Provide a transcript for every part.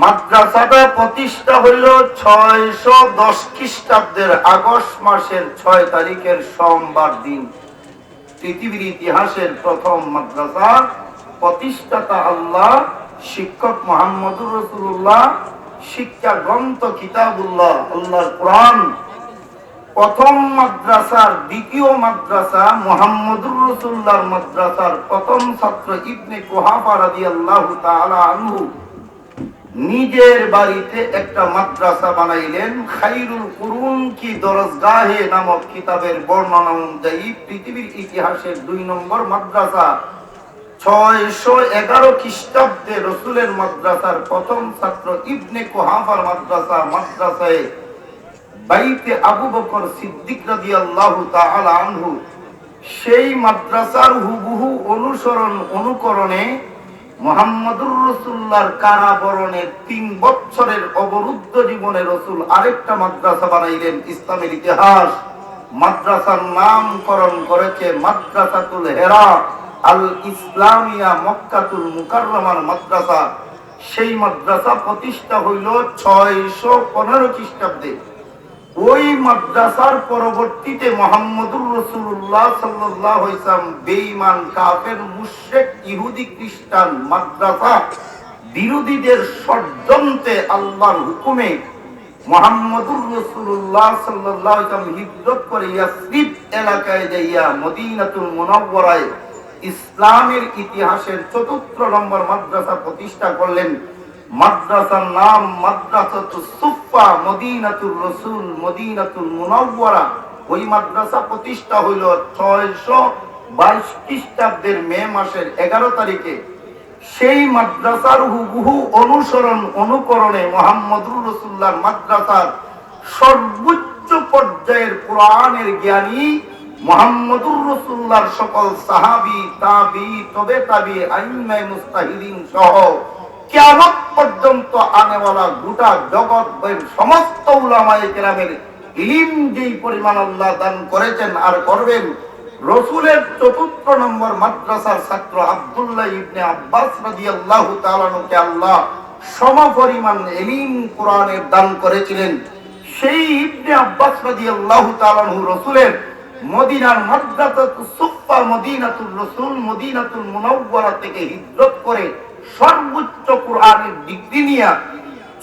মাদ্রাসাটা প্রতিষ্ঠা হইল ছয়শো দশ খ্রিস্টাব্দের আগস্ট মাসের ছয় তারিখের সোমবার দিন। পৃথিবীর ইতিহাসের প্রথম মাদ্রাসা প্রতিষ্ঠাতা আল্লাহ শিক্ষক মোহাম্মদুর রসুল্লাহ শিক্ষা গ্রন্থ কিতাবুল্লাহ, আল্লাহর কোরআন। প্রথম মাদ্রাসার দ্বিতীয় মাদ্রাসা মোহাম্মদুর রসুল্লাহর মাদ্রাসার প্রথম ছাত্র ইবনে কোহাফা রাদিয়াল্লাহু তাআলা আনহু। নিজের বাড়িতে একটা মাদ্রাসা বানাইলেন, খাইরুল কুরুন কি দরজগাহে নামক কিতাবের বর্ণনা অনুযায়ী পৃথিবীর ইতিহাসের দুই নম্বর মাদ্রাসা। ছয়শো এগারো খ্রিস্টাব্দে রসুলের মাদ্রাসার প্রথম ছাত্র ইবনে কোহাফার মাদ্রাসা, মাদ্রাসায় বাইতে আবু বকর সিদ্দিক রাদিয়াল্লাহু তাআলা আনহু। সেই মাদ্রাসার হুবহু অনুসরণ, অনুকরণে মোহাম্মদুর রসুল্লাহর কারাবরণের তিন বছরের অবরুদ্ধ জীবনে রসুল আরেকটা মাদ্রাসা বানাইলেন, ইসলামের ইতিহাস। মাদ্রাসার নামকরণ করেছে মাদ্রাসাতুল হেরা আল ইসলামিয়া মক্কাতুল মুকাররমার মাদ্রাসা। সেই মাদ্রাসা প্রতিষ্ঠা হইল ছয়শো পনেরো খ্রিস্টাব্দে। ওই মাদ্রাসার পরবর্তীতে মোহাম্মদুর রসুল্লাহ সাল্লাহ ইসলাম বেঈমান, কাফের, মুশরিক, ইহুদি, খ্রিস্টান, মাদ্রাসা বিরোধীদের ষড়যন্ত্রে আল্লাহর হুকুমে এলাকায় যাইয়া ইসলামের ইতিহাসের চতুর্থ নম্বর মাদ্রাসা প্রতিষ্ঠা করলেন। মাদ্রাসার নাম মাদ্রাসাতুল সুফা মদিনাতুল রসুল মদিনাতুল মুনাওয়ারা। ওই মাদ্রাসা প্রতিষ্ঠা হইল ছয়শো বাইশ খ্রিস্টাব্দের মে মাসের এগারো তারিখে। সেই মাদ্রাসার হুবহু অনুসরণ অনুকরণে মোহাম্মদুর রসুল্লাহ মাদ্রাসার সর্বোচ্চ পর্যায়ের কোরআনের জ্ঞানী মোহাম্মদুর রসুল্লাহর সকল সাহাবি, তাবি, তবে তাবি আইমাই মুস্তাহিদিন সহ কিয়ামত পর্যন্ত আনেওয়ালা গোটা জগৎ সমস্ত উলামায়ে কেরামের ইলিম যেই পরিমাণ আল্লাহ দান করেছেন আর করবেন, রসুলের চতুর্থ নম্বর মাদ্রাসার ছাত্র আব্দুল্লাহ ইবনে আব্বাস রাদিয়াল্লাহু তাআলাকে আল্লাহ সমপরিমাণ এলিম কোরআনের দান করেছিলেন। সেই ইবনে আব্বাস রাদিয়াল্লাহু তাআলাহু রসুলের মদিনার মাদ্রাসাতুস সুফা মদিনাতুল রসুল মদিনাতুল মুনাওয়ারা থেকে হিজরত করে সর্বোচ্চ কোরআনের ডিগ্রি নিয়ে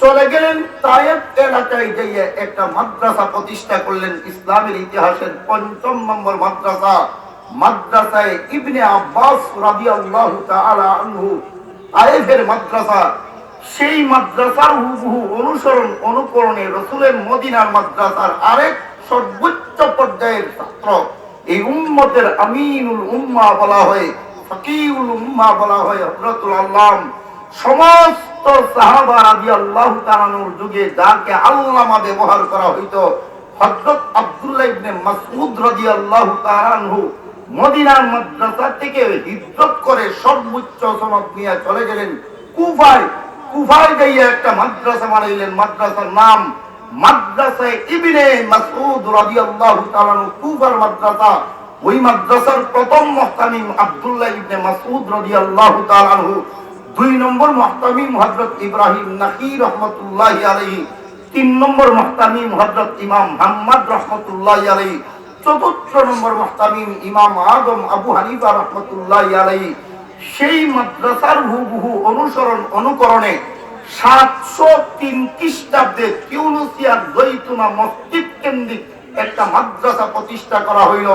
চলে গেলেন তায়েব এলাকায় যাইয়ে একটা মাদ্রাসা প্রতিষ্ঠা করলেন ইসলামের ইতিহাসের পঞ্চম নম্বর মাদ্রাসা। মাদ্রাসায় ইবনে আব্বাস রাদিয়াল্লাহু তাআলা আনহু তায়েফের মাদ্রাসা। সেই মাদ্রাসার হুবহু অনুসরণ, অনুকরণে রসুলের মদিনার মাদ্রাসার আরেক সর্বোচ্চ পর্যায়ের ছাত্র। এই উম্মতের আমিনুল উম্মা বলা হয়। আল্লাহ সমস্ত যুগে যাকে আল্লামা ব্যবহার করা হইতো, হযরত আব্দুল্লাহ ইবনে মাসউদ রাদিয়াল্লাহু তাআলা আনহু মদিনার মাদ্রাসা থেকে হিজরত করে সর্বোচ্চ সনদ নিয়ে চলে গেলেন কুফায়। কুফায় গিয়ে একটা মাদ্রাসা বানাইলেন, মাদ্রাসার নাম মাদ্রাসায় ইবনে মাসউদ রাদিয়াল্লাহু তাআলা কুফার মাদ্রাসা। ওই মাদ্রাসার প্রথম মুহতামিম আব্দুল্লাহ ইবনে মাসউদ রাদিয়াল্লাহু তাআলা আনহু, দুই নম্বর মুহতামিম হযরত ইব্রাহিম নাকি রাহমাতুল্লাহ আলাইহি, তিন নম্বর মুহতামিম হযরত ইমাম মুহাম্মদ রাহমাতুল্লাহ আলাইহি, চতুর্থ নম্বর মুহতামিম ইমাম আদম আবু হানিফা রাহমাতুল্লাহ আলাইহি, সেই মাদ্রাসার হুবহু অনুসরণ অনুকরণে সাতশো তিন খ্রিস্টাব্দে টিউনিসিয়ার জৈতুনা মসজিদ কেন্দ্রিক একটা মাদ্রাসা প্রতিষ্ঠা করা হইল।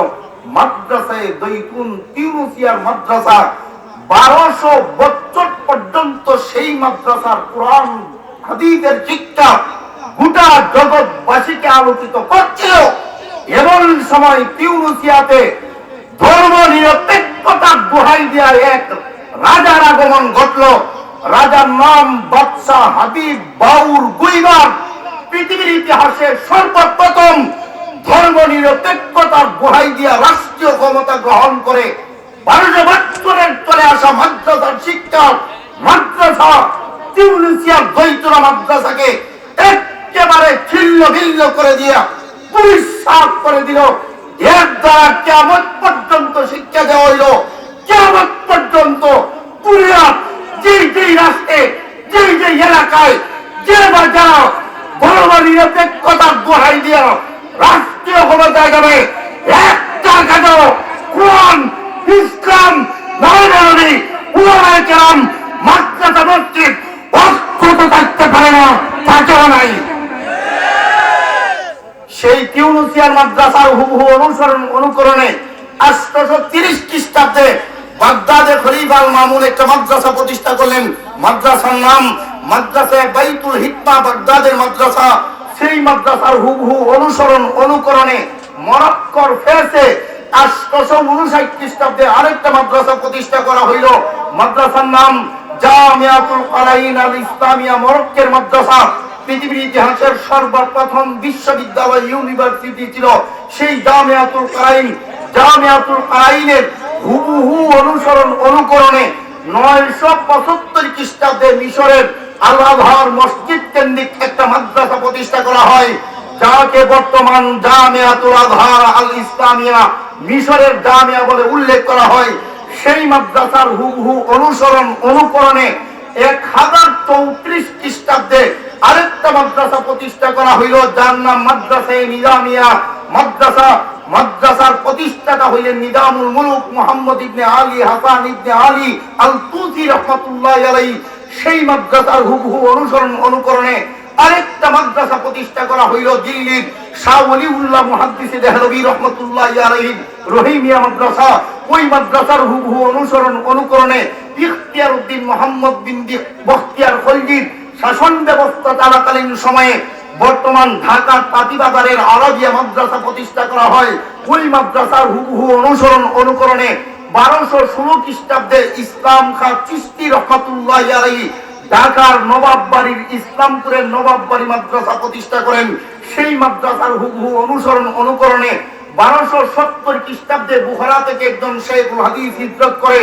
মাদ্রাসায় দৈতুন টিউনিসিয়ার মাদ্রাসা বারোশো বছর পর্যন্ত সেই মাদ্রাসার কোরআন, হাদিসের শিক্ষা গোটা জগৎবাসীকে আলোচিত করছিল। এমন সময় টিউনিসিয়াতে ধর্ম দেওয়ার এক রাজার আগমন ঘটল। রাজার নাম বাদশাহ হাবিব বাউর গুইবার। পৃথিবীর ইতিহাসে সর্বপ্রথম ধর্ম নিরপেক্ষতার বহাই দিয়া রাষ্ট্রীয় ক্ষমতা গ্রহণ করে বারোশো বছরের চলে আসা মাদ্রাসার শিক্ষা মাদ্রাসা টিউনিসিয়ার দ্বৈতরা মাদ্রাসাকে একেবারে ছিন্ন ভিন্ন করে দিয়া পুলিশ সাফ করে দিল। এর দ্বারা কেমন পর্যন্ত শিক্ষা দেওয়া হইল কেমন পর্যন্ত পুরিয়া যেই যেই রাষ্ট্রে যেই যেই এলাকায় যে বা যারা বড় বড় নিরপেক্ষতার দোহাই দিয়া রাষ্ট্রীয় ক্ষমতায় যাবে একটা কেন কোরআন ইসলাম খ্রিস্টাব্দে বাগদাদে খলিফা আল মামুন একটা মাদ্রাসা প্রতিষ্ঠা করলেন। মাদ্রাসার নাম মাদ্রাসা বাইতুল হিকমা বাগদাদের মাদ্রাসা। সেই মাদ্রাসার হুবহু অনুসরণ, অনুকরণে মরক্কর ফেসে মাদ্রাসা প্রতিষ্ঠা করা ইতিহাসের সর্বপ্রথম বিশ্ববিদ্যালয় ইউনিভার্সিটি ছিল সেই জামিয়াতুল জামিয়াতুল অনুসরণ অনুকরণে নয়শো পঁচাত্তর খ্রিস্টাব্দে মিশরের আল আজহার মসজিদ কেন্দ্রিক একটা মাদ্রাসা প্রতিষ্ঠা করা হয়, যাকে বর্তমান জামিয়াতুল আজহার আল ইসলামিয়া মিশরের জামিয়া বলে উল্লেখ করা হয়, সেই মাদ্রাসার হুবহু অনুসরণ অনুকরণে এক হাজার চৌত্রিশ খ্রিস্টাব্দে আরেকটা মাদ্রাসা প্রতিষ্ঠা করা হইল, যার নাম মাদ্রাসা নিজামিয়া। মাদ্রাসা, মাদ্রাসার প্রতিষ্ঠাতা হইলেন নিজামুল মুলুক মোহাম্মদ ইবনে আলী, হাসান ইবনে আলী আল তুসি রহমতুল্লাহ আলাই সেই মাদ্রাসার হুবহু অনুসরণ অনুকরণে আরেকটা মাদ্রাসা প্রতিষ্ঠা করা হইল দিল্লির শাহ মুহাদ্দিসে দেহলভী রহমতুল্লাহ আলাইহি রহিমিয়া মাদ্রাসা। ওই মাদ্রাসার হুবহু অনুসরণ অনুকরণে ইখতিয়ার উদ্দিন মোহাম্মদ বিন বখতিয়ার খলজির শাসন ব্যবস্থা চলাকালীন সময়ে বর্তমান ঢাকার পাতিবাজারের আরবিয়া মাদ্রাসা প্রতিষ্ঠা করা হয়। ওই মাদ্রাসার হুবহু অনুসরণ অনুকরণে বারোশো ষোলো খ্রিস্টাব্দে ইসলাম খা চিস্তি রহমতুল্লাহ আলাইহি ঢাকার নবাব বাড়ির ইসলামপুরের নবাব বাড়ি মাদ্রাসা প্রতিষ্ঠা করেন। সেই মাদ্রাসার হুবহু অনুসরণ অনুকরণে বারোশো সত্তর খ্রিস্টাব্দে বুহারা থেকে একজন শেখ হাদিস হিজরত করে।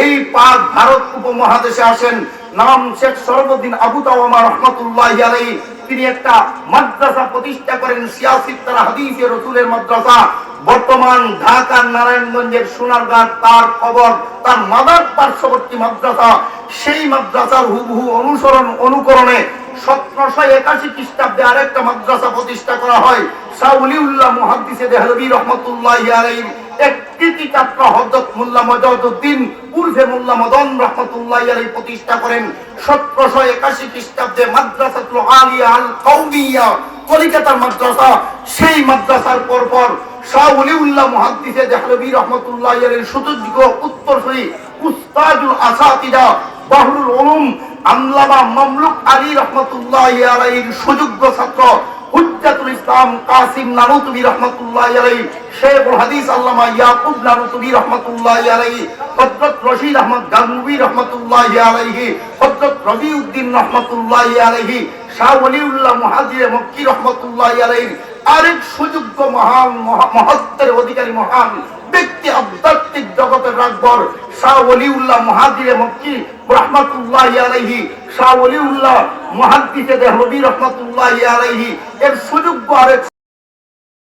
এই পাক ভারত উপমহাদেশে আসেন। নাম শেখ সরবুদ্দিন আবু তাওয়ামা রহমতুল্লাহ আলাইহি। তিনি একটা মাদ্রাসা প্রতিষ্ঠা করেন সিয়াসিত তারা হাদিসে রসুলের মাদ্রাসা। বর্তমান ঢাকার নারায়ণগঞ্জের সোনারঘাট তার খবর তার মাদার পার্শ্ববর্তী মাদ্রাসা। সেই মাদ্রাসার হুবহু অনুসরণ, অনুকরণে সতেরোশো একাশি খ্রিস্টাব্দে আরেকটা মাদ্রাসা প্রতিষ্ঠা করা হয়। শাউলিউল্লাহ মুহাদ্দিসে দেহলভী রহমতুল্লাহ আলাইহির এক কৃতি ছাত্র হযরত মোল্লা মজাদউদ্দিন উর্ফে মোল্লা মদন রহমতুল্লাহ আলাইহি প্রতিষ্ঠা করেন সতেরোশো একাশি খ্রিস্টাব্দে মাদ্রাসাতুল আলিয়া আল কওমিয়া কলিকাতার মাদ্রাসা। সেই মাদ্রাসার পরপর শাহ ওলিউল্লাহ মুহাদ্দিসে দেহলভী রহমতুল্লাহ আলাইহির সুযোগ্য উত্তরসূরি উস্তাদুল আসাতিদা বাহরুল উলুম আমলামা মামলুক আলী রহমতুল্লাহ আলাইহির সুযোগ্য ছাত্র ইসলাম কাসিম নানুতুবি রহমতুল্লাহ আলাই শেখুল হাদিস আল্লামা ইয়াকুব নানুতুবি রহমতুল্লাহ আলাই হযরত রশিদ আহমদ গাঙ্গুবি রহমতুল্লাহ আলাইহি, হযরত রবিউদ্দিন রহমতুল্লাহ আলাইহি, শাহ ওলিউল্লাহ মুহাজির মক্কি রহমতুল্লাহ আলাইহি, আরেক সুযোগ্য মহান মহাত্মের অধিকারী মহান ব্যক্তি আধ্যাত্মিক জগতের রাজবর শাহ ওলিউল্লাহ মুহাজিরে মক্কি রহমতুল্লাহ আলহি শাহ ওলিউল্লাহ মহাদিসে দেহবি রহমতুল্লাহ আলহি এর সুযোগ্য আরেক